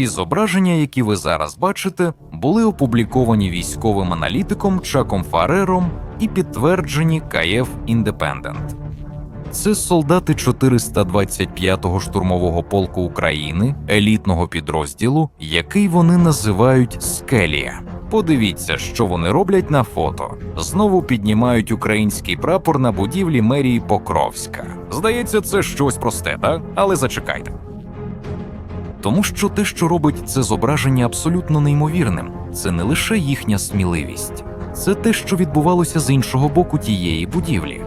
Ці зображення, які ви зараз бачите, були опубліковані військовим аналітиком Чаком Фарером і підтверджені КФ Індепендент. Це солдати 425-го штурмового полку України, елітного підрозділу, який вони називають Скелія. Подивіться, що вони роблять на фото. Знову піднімають український прапор на будівлі мерії Покровська. Здається, це щось просте, так? Але зачекайте. Тому що те, що робить це зображення абсолютно неймовірним, це не лише їхня сміливість, це те, що відбувалося з іншого боку тієї будівлі.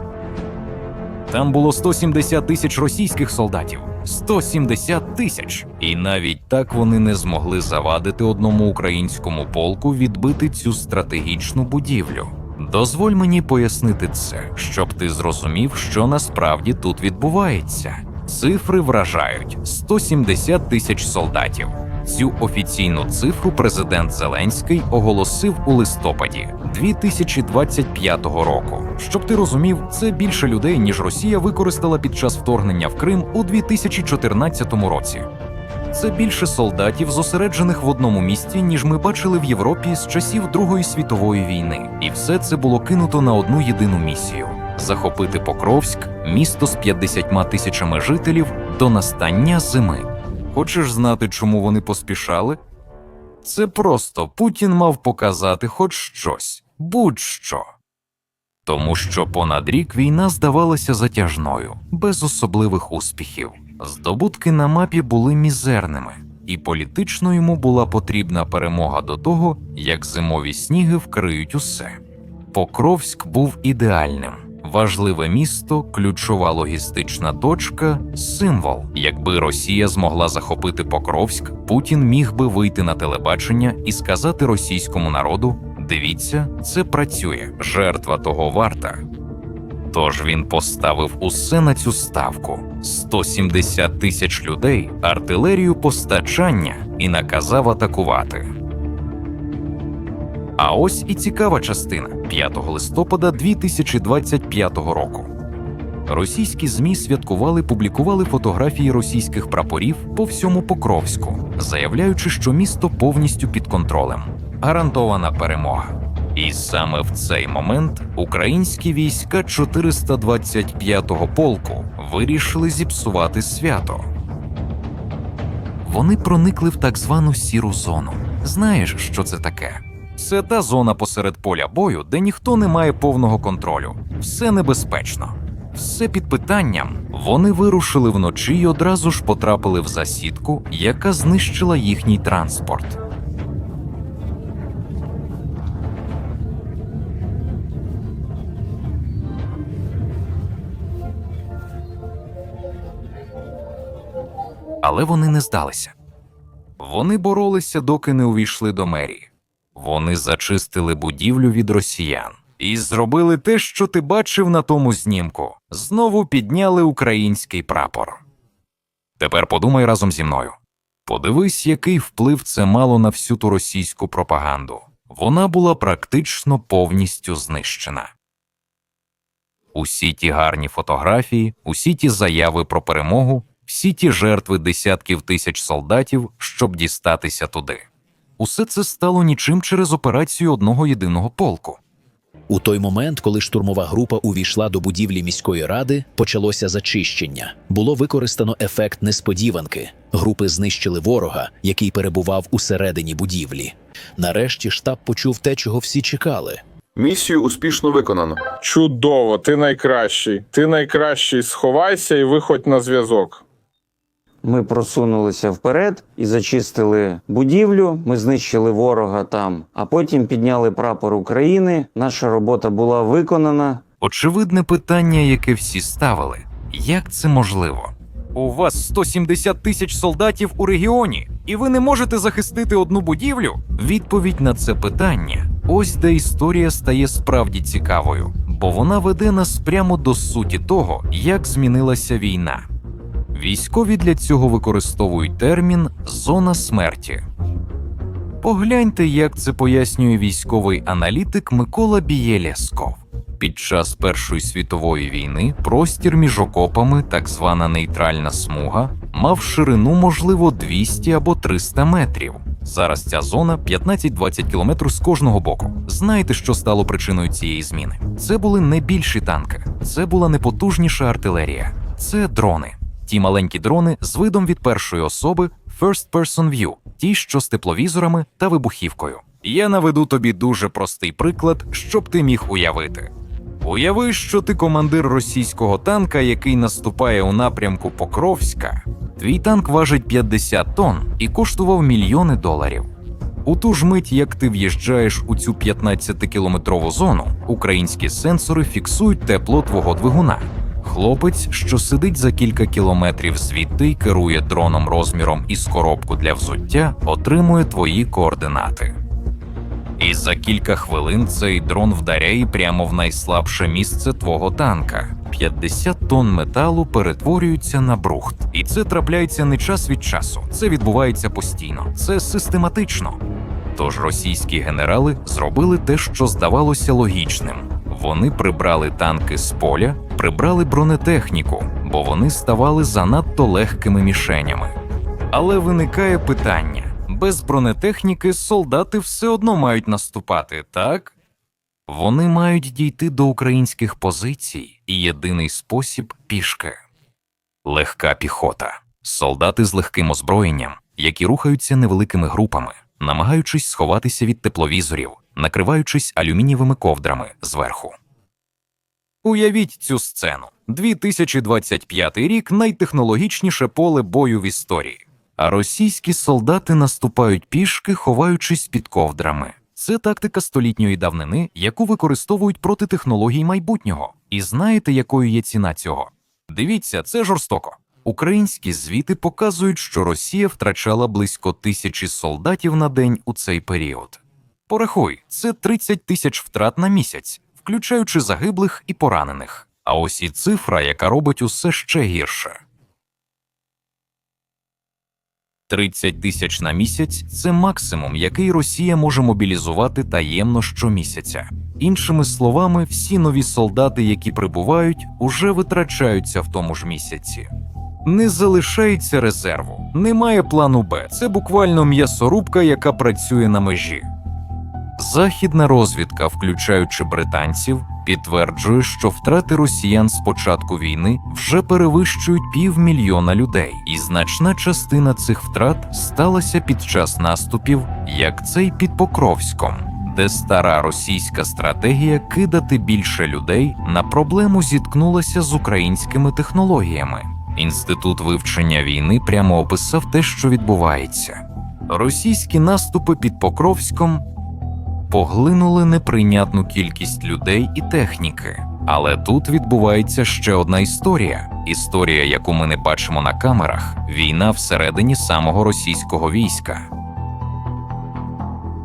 Там було 170 тисяч російських солдатів. 170 тисяч. І навіть так вони не змогли завадити одному українському полку відбити цю стратегічну будівлю. Дозволь мені пояснити це, щоб ти зрозумів, що насправді тут відбувається. Цифри вражають 170 тисяч солдатів. Цю офіційну цифру президент Зеленський оголосив у листопаді 2025 року. Щоб ти розумів, це більше людей, ніж Росія використала під час вторгнення в Крим у 2014 році. Це більше солдатів, зосереджених в одному місці, ніж ми бачили в Європі з часів Другої світової війни, і все це було кинуто на одну єдину місію захопити Покровськ, місто з 50 тисячами жителів до настання зими. Хочеш знати, чому вони поспішали? Це просто Путін мав показати хоч щось, будь-що. Тому що понад рік війна здавалася затяжною, без особливих успіхів. Здобутки на мапі були мізерними, і політично йому була потрібна перемога до того, як зимові сніги вкриють усе. Покровськ був ідеальним. Важливе місто, ключова логістична точка, символ. Якби Росія змогла захопити Покровськ, Путін міг би вийти на телебачення і сказати російському народу: дивіться, це працює, жертва того варта. Тож він поставив усе на цю ставку: 170 тисяч людей, артилерію постачання і наказав атакувати. А ось і цікава частина 5 листопада 2025 року. Російські ЗМІ святкували, публікували фотографії російських прапорів по всьому Покровську, заявляючи, що місто повністю під контролем. Гарантована перемога. І саме в цей момент українські війська 425-го полку вирішили зіпсувати свято. Вони проникли в так звану сіру зону. Знаєш, що це таке? Це та зона посеред поля бою, де ніхто не має повного контролю. Все небезпечно. Все під питанням. Вони вирушили вночі і одразу ж потрапили в засідку, яка знищила їхній транспорт. Але вони не здалися. Вони боролися, доки не увійшли до мерії. Вони зачистили будівлю від росіян і зробили те, що ти бачив на тому знімку. Знову підняли український прапор. Тепер подумай разом зі мною. Подивись, який вплив це мало на всю ту російську пропаганду. Вона була практично повністю знищена. Усі ті гарні фотографії, усі ті заяви про перемогу, всі ті жертви десятків тисяч солдатів, щоб дістатися туди. Усе це стало нічим через операцію одного єдиного полку. У той момент, коли штурмова група увійшла до будівлі міської ради, почалося зачищення. Було використано ефект несподіванки. Групи знищили ворога, який перебував усередині будівлі. Нарешті штаб почув те, чого всі чекали. Місію успішно виконано. Чудово, ти найкращий. Ти найкращий. Сховайся і виходь на зв'язок. Ми просунулися вперед і зачистили будівлю. Ми знищили ворога там, а потім підняли прапор України. Наша робота була виконана. Очевидне питання, яке всі ставили: як це можливо? У вас 170 тисяч солдатів у регіоні, і ви не можете захистити одну будівлю? Відповідь на це питання ось де історія стає справді цікавою, бо вона веде нас прямо до суті того, як змінилася війна. Військові для цього використовують термін зона смерті. Погляньте, як це пояснює військовий аналітик Микола Бієлєсков. Під час Першої світової війни простір між окопами, так звана нейтральна смуга, мав ширину, можливо, 200 або 300 метрів. Зараз ця зона 15-20 кілометрів з кожного боку. Знаєте, що стало причиною цієї зміни? Це були не більші танки, це була непотужніша артилерія. Це дрони. Ті маленькі дрони з видом від першої особи First Person View, ті, що з тепловізорами та вибухівкою. Я наведу тобі дуже простий приклад, щоб ти міг уявити. Уяви, що ти командир російського танка, який наступає у напрямку Покровська. Твій танк важить 50 тонн і коштував мільйони доларів. У ту ж мить, як ти в'їжджаєш у цю 15-кілометрову зону, українські сенсори фіксують тепло твого двигуна. Хлопець, що сидить за кілька кілометрів звідти й керує дроном розміром із коробку для взуття, отримує твої координати. І за кілька хвилин цей дрон вдаряє прямо в найслабше місце твого танка. 50 тонн металу перетворюються на брухт, і це трапляється не час від часу. Це відбувається постійно, це систематично. Тож російські генерали зробили те, що здавалося логічним. Вони прибрали танки з поля, прибрали бронетехніку, бо вони ставали занадто легкими мішенями. Але виникає питання: без бронетехніки солдати все одно мають наступати, так? Вони мають дійти до українських позицій, і єдиний спосіб пішки. Легка піхота, солдати з легким озброєнням, які рухаються невеликими групами, намагаючись сховатися від тепловізорів, накриваючись алюмінієвими ковдрами зверху. Уявіть цю сцену. 2025 рік найтехнологічніше поле бою в історії. А російські солдати наступають пішки, ховаючись під ковдрами. Це тактика столітньої давнини, яку використовують проти технологій майбутнього. І знаєте, якою є ціна цього? Дивіться, це жорстоко. Українські звіти показують, що Росія втрачала близько тисячі солдатів на день у цей період. Порахуй, це 30 тисяч втрат на місяць, включаючи загиблих і поранених. А ось і цифра, яка робить усе ще гірше. 30 тисяч на місяць це максимум, який Росія може мобілізувати таємно щомісяця. Іншими словами, всі нові солдати, які прибувають, уже витрачаються в тому ж місяці. Не залишається резерву, немає плану Б. Це буквально м'ясорубка, яка працює на межі. Західна розвідка, включаючи британців, підтверджує, що втрати росіян з початку війни вже перевищують півмільйона людей, і значна частина цих втрат сталася під час наступів, як цей під Покровськом, де стара російська стратегія кидати більше людей на проблему зіткнулася з українськими технологіями. Інститут вивчення війни прямо описав те, що відбувається. Російські наступи під Покровськом поглинули неприйнятну кількість людей і техніки. Але тут відбувається ще одна історія: історія, яку ми не бачимо на камерах війна всередині самого російського війська.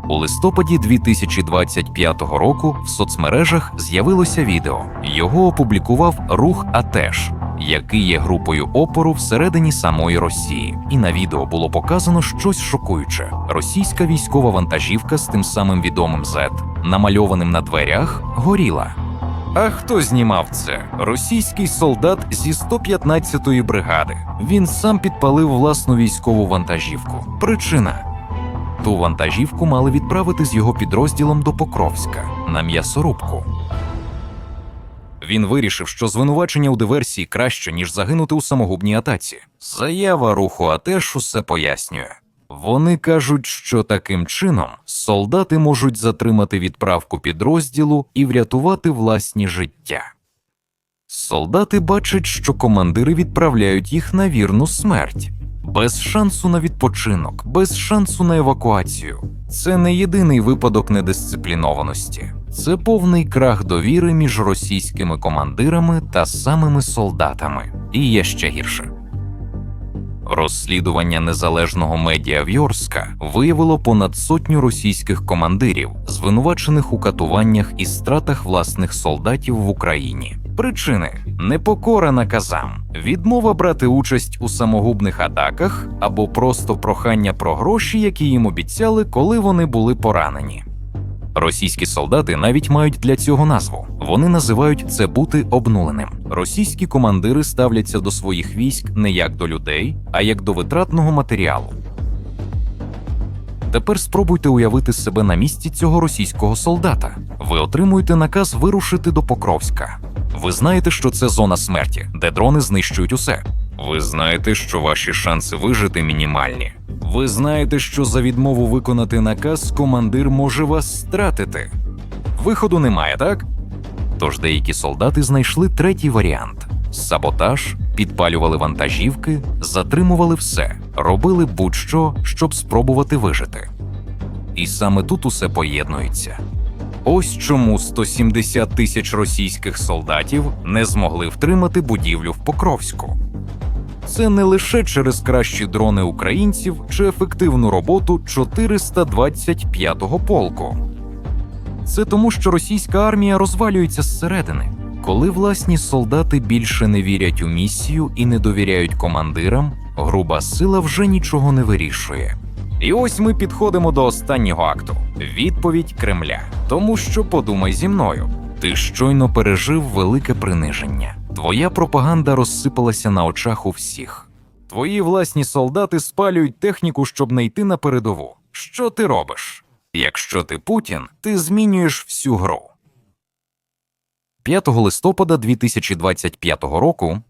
У листопаді 2025 року в соцмережах з'явилося відео. Його опублікував рух АТЕШ, який є групою опору всередині самої Росії. І на відео було показано щось шокуюче: російська військова вантажівка з тим самим відомим Z, намальованим на дверях, горіла. А хто знімав це? Російський солдат зі 115-ї бригади. Він сам підпалив власну військову вантажівку. Причина ту вантажівку мали відправити з його підрозділом до Покровська на м'ясорубку. Він вирішив, що звинувачення у диверсії краще, ніж загинути у самогубній атаці. Заява руху АТЕШ усе пояснює. Вони кажуть, що таким чином солдати можуть затримати відправку підрозділу і врятувати власні життя. Солдати бачать, що командири відправляють їх на вірну смерть, без шансу на відпочинок, без шансу на евакуацію. Це не єдиний випадок недисциплінованості, це повний крах довіри між російськими командирами та самими солдатами. І є ще гірше. Розслідування незалежного медіа Вьорска виявило понад сотню російських командирів, звинувачених у катуваннях і стратах власних солдатів в Україні. Причини непокора наказам, відмова брати участь у самогубних атаках або просто прохання про гроші, які їм обіцяли, коли вони були поранені. Російські солдати навіть мають для цього назву. Вони називають це бути обнуленим. Російські командири ставляться до своїх військ не як до людей, а як до витратного матеріалу. Тепер спробуйте уявити себе на місці цього російського солдата. Ви отримуєте наказ вирушити до Покровська. Ви знаєте, що це зона смерті, де дрони знищують усе. Ви знаєте, що ваші шанси вижити мінімальні. Ви знаєте, що за відмову виконати наказ командир може вас стратити. Виходу немає, так? Тож деякі солдати знайшли третій варіант: саботаж, підпалювали вантажівки, затримували все, робили будь-що, щоб спробувати вижити. І саме тут усе поєднується. Ось чому 170 тисяч російських солдатів не змогли втримати будівлю в Покровську. Це не лише через кращі дрони українців чи ефективну роботу 425-го полку. Це тому, що російська армія розвалюється зсередини. Коли власні солдати більше не вірять у місію і не довіряють командирам, груба сила вже нічого не вирішує. І ось ми підходимо до останнього акту відповідь Кремля. Тому що подумай зі мною, ти щойно пережив велике приниження. Твоя пропаганда розсипалася на очах у всіх. Твої власні солдати спалюють техніку, щоб не йти на передову. Що ти робиш? Якщо ти Путін, ти змінюєш всю гру. 5 листопада 2025 року,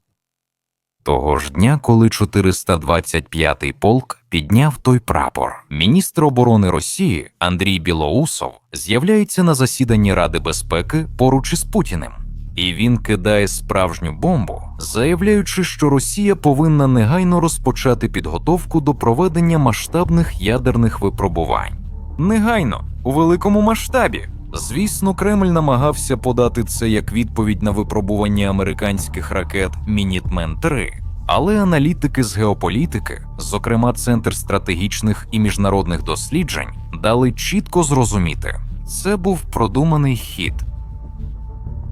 того ж дня, коли 425-й полк підняв той прапор, міністр оборони Росії Андрій Білоусов з'являється на засіданні Ради безпеки поруч із Путіним. І він кидає справжню бомбу, заявляючи, що Росія повинна негайно розпочати підготовку до проведення масштабних ядерних випробувань. Негайно, у великому масштабі. Звісно, Кремль намагався подати це як відповідь на випробування американських ракет Мінітмен 3 але аналітики з геополітики, зокрема Центр стратегічних і міжнародних досліджень, дали чітко зрозуміти, це був продуманий хід.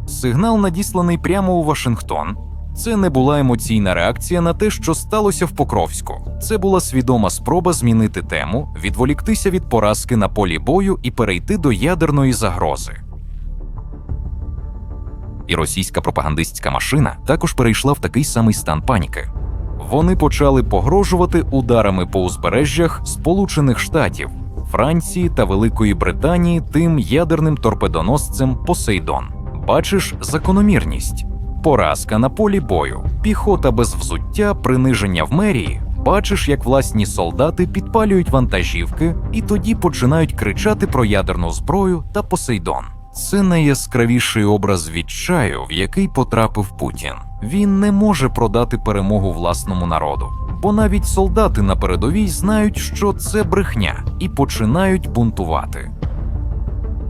Сигнал надісланий прямо у Вашингтон. Це не була емоційна реакція на те, що сталося в Покровську. Це була свідома спроба змінити тему, відволіктися від поразки на полі бою і перейти до ядерної загрози. І російська пропагандистська машина також перейшла в такий самий стан паніки. Вони почали погрожувати ударами по узбережжях Сполучених Штатів, Франції та Великої Британії тим ядерним торпедоносцем Посейдон. Бачиш закономірність поразка на полі бою, піхота без взуття, приниження в мерії. Бачиш, як власні солдати підпалюють вантажівки і тоді починають кричати про ядерну зброю та Посейдон. Це найяскравіший образ відчаю, в який потрапив Путін. Він не може продати перемогу власному народу, бо навіть солдати на передовій знають, що це брехня, і починають бунтувати.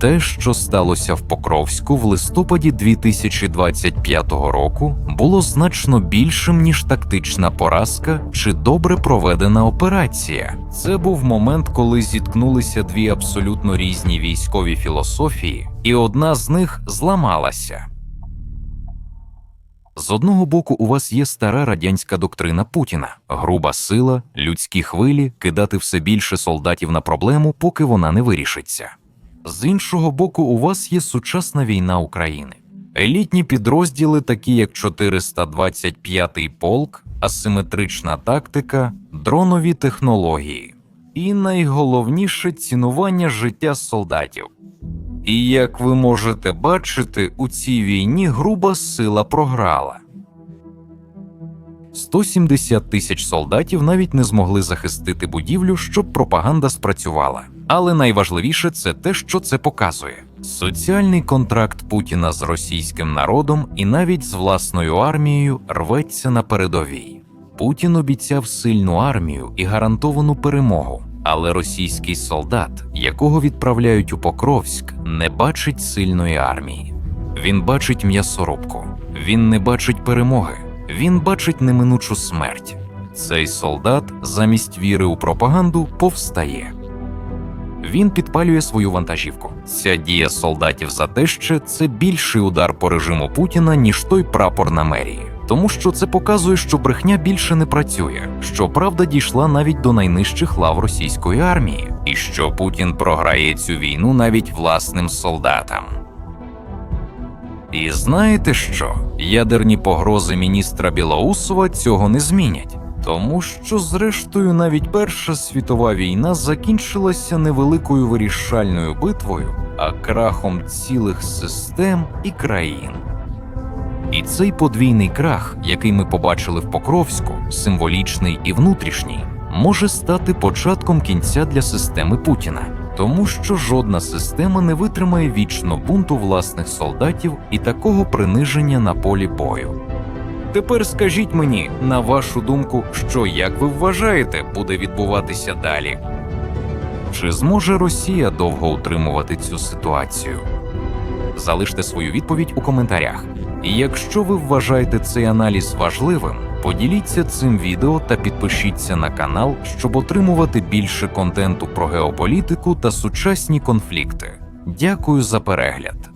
Те, що сталося в Покровську в листопаді 2025 року, було значно більшим ніж тактична поразка чи добре проведена операція. Це був момент, коли зіткнулися дві абсолютно різні військові філософії, і одна з них зламалася. З одного боку, у вас є стара радянська доктрина Путіна: груба сила, людські хвилі, кидати все більше солдатів на проблему, поки вона не вирішиться. З іншого боку, у вас є сучасна війна України. Елітні підрозділи, такі як 425-й полк, асиметрична тактика, дронові технології. І найголовніше цінування життя солдатів. І як ви можете бачити, у цій війні груба сила програла. 170 тисяч солдатів навіть не змогли захистити будівлю, щоб пропаганда спрацювала. Але найважливіше це те, що це показує: соціальний контракт Путіна з російським народом і навіть з власною армією рветься на передовій. Путін обіцяв сильну армію і гарантовану перемогу. Але російський солдат, якого відправляють у Покровськ, не бачить сильної армії. Він бачить м'ясорубку, він не бачить перемоги, він бачить неминучу смерть. Цей солдат замість віри у пропаганду повстає. Він підпалює свою вантажівку. Ця дія солдатів за те, що це більший удар по режиму Путіна, ніж той прапор на мерії. Тому що це показує, що брехня більше не працює, що правда дійшла навіть до найнижчих лав російської армії, і що Путін програє цю війну навіть власним солдатам. І знаєте що? Ядерні погрози міністра Білоусова цього не змінять. Тому що, зрештою, навіть Перша світова війна закінчилася невеликою вирішальною битвою, а крахом цілих систем і країн. І цей подвійний крах, який ми побачили в Покровську, символічний і внутрішній, може стати початком кінця для системи Путіна, тому що жодна система не витримає вічно бунту власних солдатів і такого приниження на полі бою. Тепер скажіть мені, на вашу думку, що як ви вважаєте, буде відбуватися далі? Чи зможе Росія довго утримувати цю ситуацію? Залиште свою відповідь у коментарях. І якщо ви вважаєте цей аналіз важливим, поділіться цим відео та підпишіться на канал, щоб отримувати більше контенту про геополітику та сучасні конфлікти. Дякую за перегляд.